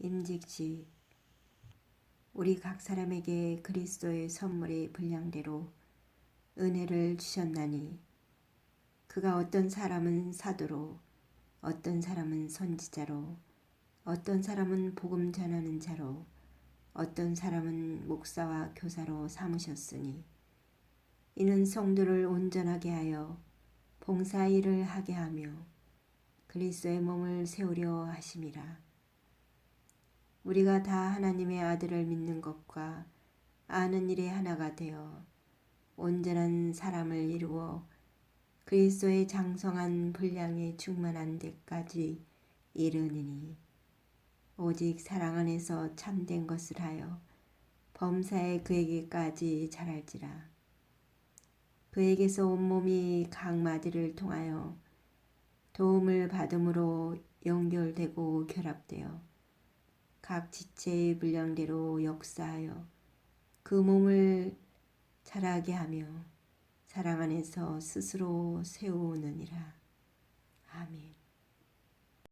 임직지 우리 각 사람에게 그리스도의 선물의 분량대로 은혜를 주셨나니 그가 어떤 사람은 사도로 어떤 사람은 선지자로 어떤 사람은 복음 전하는 자로 어떤 사람은 목사와 교사로 삼으셨으니 이는 성도를 온전하게 하여 봉사 일을 하게 하며 그리스도의 몸을 세우려 하심이라. 우리가 다 하나님의 아들을 믿는 것과 아는 일에 하나가 되어 온전한 사람을 이루어 그리스도의 장성한 분량에 충만한 데까지 이르니니 오직 사랑 안에서 참된 것을 하여 범사에 그에게까지 자랄지라. 그에게서 온몸이 각 마디를 통하여 도움을 받음으로 연결되고 결합되어 각 지체의 분량대로 역사하여 그 몸을 자라게 하며 사랑 안에서 스스로 세우느니라.